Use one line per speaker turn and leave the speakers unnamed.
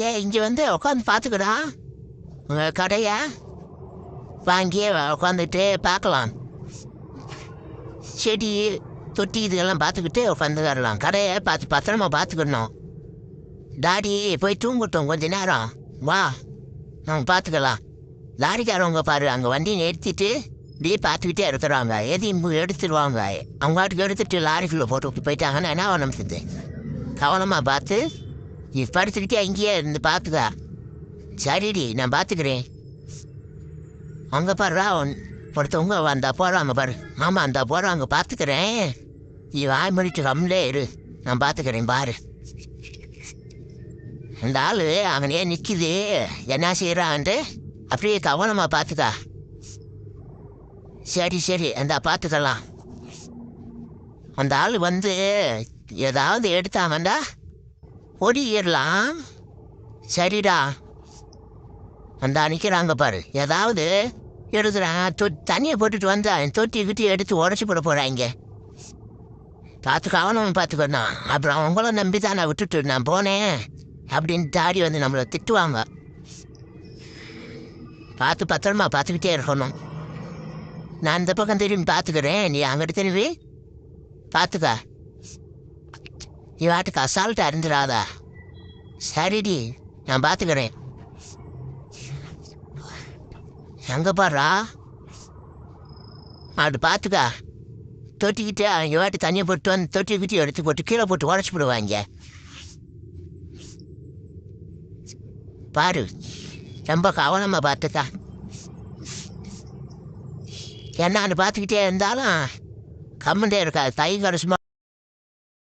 ஏ இங்கே வந்து உட்காந்து பார்த்துக்கடா உங்கள் கடையை. வாங்கி உட்காந்துட்டு பார்க்கலாம் செடி தொட்டி இதெல்லாம் பார்த்துக்கிட்டு உட்காந்து வரலாம். கடையை பார்த்து பத்திரமா பார்த்துக்கணும் டாடி போய் தூங்கட்டும் கொஞ்ச நேரம். வா நம்ம பார்த்துக்கலாம் லாரிக்காரவங்க பாரு அங்கே வண்டி நிறுத்திட்டு இப்படியே பார்த்துக்கிட்டே இருக்கிறாங்க எதையும் எடுத்துருவாங்க. அவங்க வாட்டுக்கு எடுத்துட்டு லாரிக்குள்ளே போட்டு போயிட்டாங்கன்னா என்ன பண்ண கவனமாக பார்த்து நீ அங்கேயே இருந்து பார்த்துக்கா. சரிடி நான் பார்த்துக்கிறேன். அங்கே பாருடா ஒருத்தவங்க வந்தா போகிறாங்க பாரு. ஆமாம் அந்த போகிறாங்க பார்த்துக்கிறேன். நீ வாய் முடிச்சு கம்மிலே இரு. நான் பார்த்துக்கிறேன் பாரு. இந்த ஆள் அவனே நிற்கிது என்ன செய்கிறான்ட்டு அப்படியே கவனமாக பார்த்துக்கா. சரி சரி அந்த பார்த்துக்கலாம். அந்த ஆள் வந்து ஏதாவது எடுத்தாங்கண்டா ஒடியிடலாம் சரிடா. அந்த நிற்கிறாங்க பாரு. ஏதாவது எடுத்துறான் தொ தண்ணியை போட்டுட்டு வந்தா தொட்டி கிட்டி எடுத்து உடச்சி போட போகிறாங்க பார்த்து கவனம் பார்த்துக்கணும் அப்புறம் அவங்கள நம்பி தான் நான் விட்டுட்டு நான் போனேன். அப்படின்னு தாடி வந்து நம்மளை திட்டுவாங்க. பார்த்து பத்திரமா பார்த்துக்கிட்டே இருக்கணும். நான் இந்த பக்கம் திரும்பி பார்த்துக்கிறேன் நீ அங்கிட்டு திரும்பி பார்த்துக்க நீ வாட்டுக்கு அசால்ட்டாக இருந்துடாதா சரிடி நான் பார்த்துக்கிறேன் எங்கே பாடுறா? அப்படி பார்த்துக்கா தொட்டிக்கிட்டே அவங்க வாட்டி தண்ணியை போட்டு வந்து தொட்டிக்கிட்டே எடுத்து போட்டு கீழே போட்டு உடச்சி போடுவாங்க. பாரு ரொம்ப கவனமாக பார்த்துக்கா என்னான்னு பார்த்துக்கிட்டே இருந்தாலும் கம்முண்டே இருக்காது. தை கடைசுமா